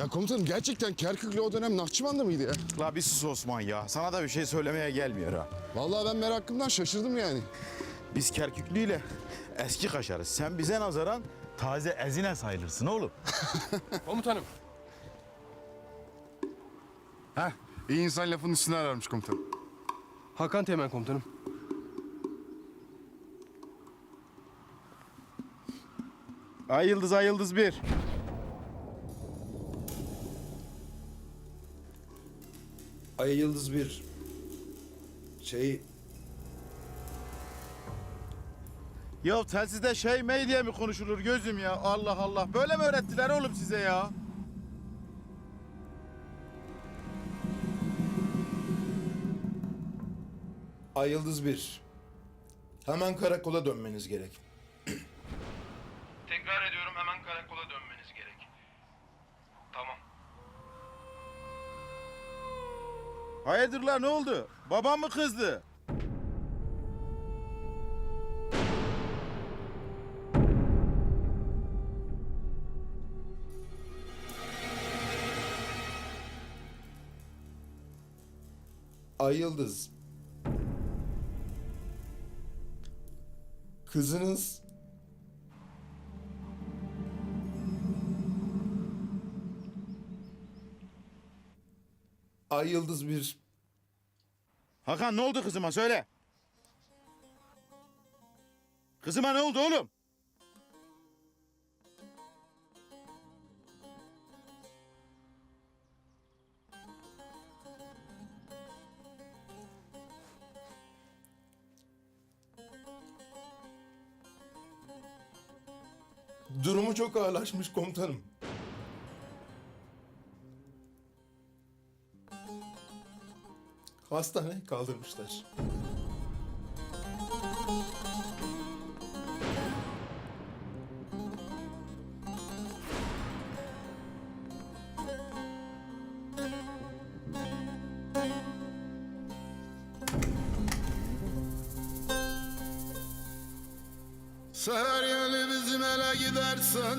Ya komutanım gerçekten Kerkük'le o dönem Nahçıvan'da mıydı ya? La bir sus Osman ya. Sana da bir şey söylemeye gelmiyor ha. Vallahi ben merakımdan şaşırdım yani. Biz Kerküklü'yle eski kaşarız. Sen bize nazaran taze ezine sayılırsın oğlum. Komutanım. Heh, iyi insan lafın üstüne ararmış komutanım. Hakan Teğmen komutanım. Ay yıldız ay yıldız bir. Ay Yıldız bir şey Ya telsizde şey mey diye mi konuşulur gözüm ya? Allah Allah. Böyle mi öğrettiler oğlum size ya? Ay Yıldız bir. Hemen karakola dönmeniz gerek. Tekrar ediyorum Hayırdır la ne oldu? Babam mı kızdı? Ay Yıldız. Kızınız Ay Yıldız bir Hakan ne oldu kızıma söyle. Kızıma ne oldu oğlum? durumu çok ağırlaşmış komutanım. Hastaneye kaldırmışlar. Seher yeli bizim ele gidersen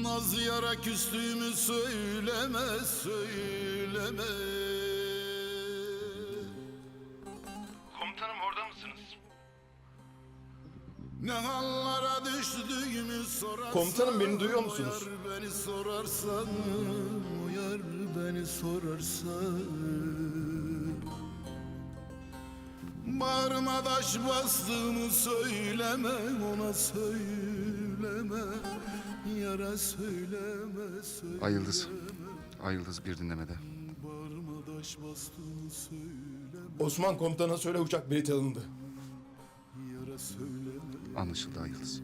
Naz yara küstüğümü söyleme söyleme Komutanım orada mısınız? Ne hallara düştüğümü sorarsan Komutanım, beni duyuyor musunuz? Uyar beni sorarsan Uyar beni sorarsan Bağrıma taş bastığımı söyleme Ona söyleme Ay Yıldız. Ay Yıldız bir dinlemede. Osman komutana söyle uçak bilet alındı. Yara söyleme Anlaşıldı Ay Yıldız.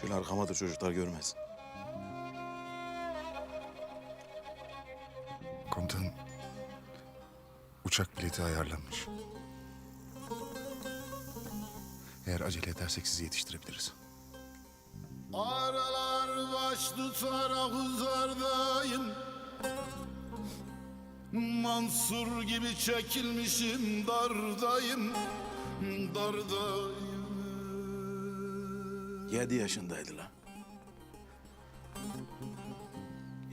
Şöyle arkama da çocuklar görmesin. Komutanım. Uçak bileti ayarlanmış. Eğer acele edersek sizi yetiştirebiliriz. Aralar baş tutarak uzardayım Mansur gibi çekilmişim dardayım Dardayım Yedi yaşındaydı lan.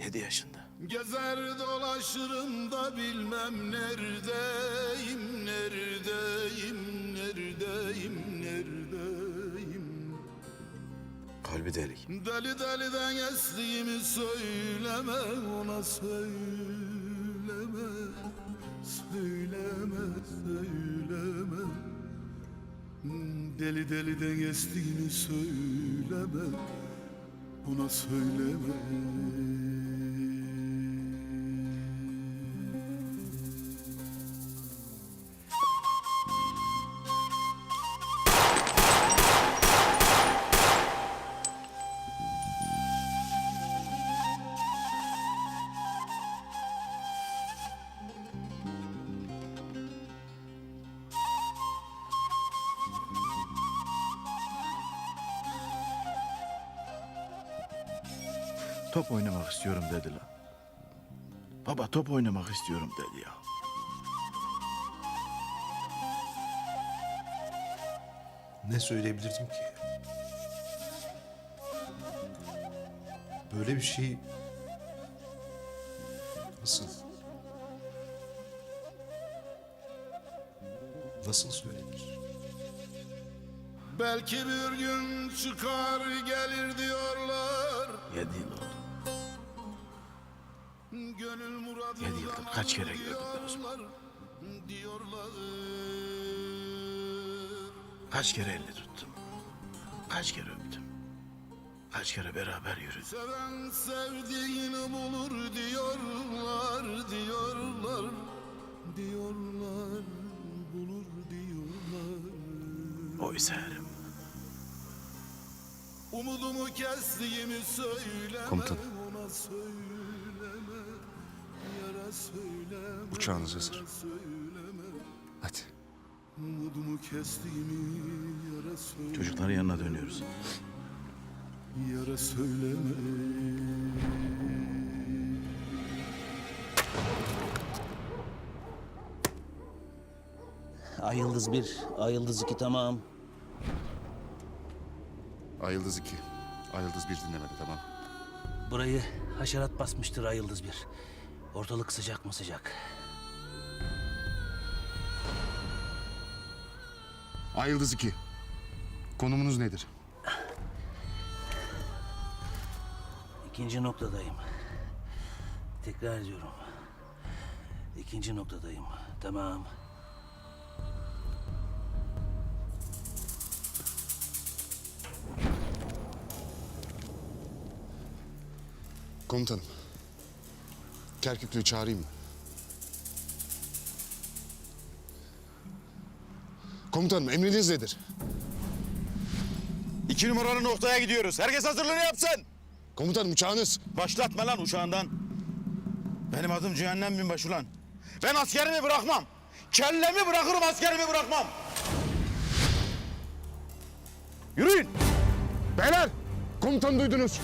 Yedi yaşında. Gezer dolaşırım da bilmem neredeyim Neredeyim, neredeyim, neredeyim Kalbi delik. Deli deliden estiğimi söyleme ona söyleme Deli deliden estiğini söyleme Ona söyleme top oynamak istiyorum dedi lan. Baba top oynamak istiyorum dedi ya. Ne söyleyebilirdim ki? Böyle bir şey nasıl nasıl söylenir? Belki bir gün çıkar gelir diyorlar Yedi yıl oldu. Yedi yıldır kaç kere gördüm ben Osman? Kaç kere elini tuttum. Kaç kere öptüm. Kaç kere beraber yürüdük. Seven sevdiğini bulur diyorlar diyorlar Diyorlar bulur diyorlar Oysa erim. Umudumu kestiğimi söyleme Komutanım. ona söyleme Uçağınız hazır. Hadi. Umudumu kestiğimi yara söyleme Çocukların yanına dönüyoruz. Yara söyleme Ay Yıldız 1, Ay Yıldız 2 tamam. Ay Yıldız 2. Ay Yıldız 1 dinlemedi tamam. Burayı haşerat basmıştır Ay Yıldız 1. Ortalık sıcak mı sıcak? Ay Yıldız 2. Konumunuz nedir? İkinci noktadayım. Tekrar ediyorum. İkinci noktadayım. Tamam. Komutanım. Kerküklü'yü çağırayım mı? Komutanım emriniz nedir? İki numaralı noktaya gidiyoruz. Herkes hazırlığını yapsın. Komutanım uçağınız. Başlatma lan uçağından. Benim adım Cehennem Binbaşı ulan. Ben askerimi bırakmam. Kellemi bırakırım askerimi bırakmam. Yürüyün. Beyler! Komutanı duydunuz.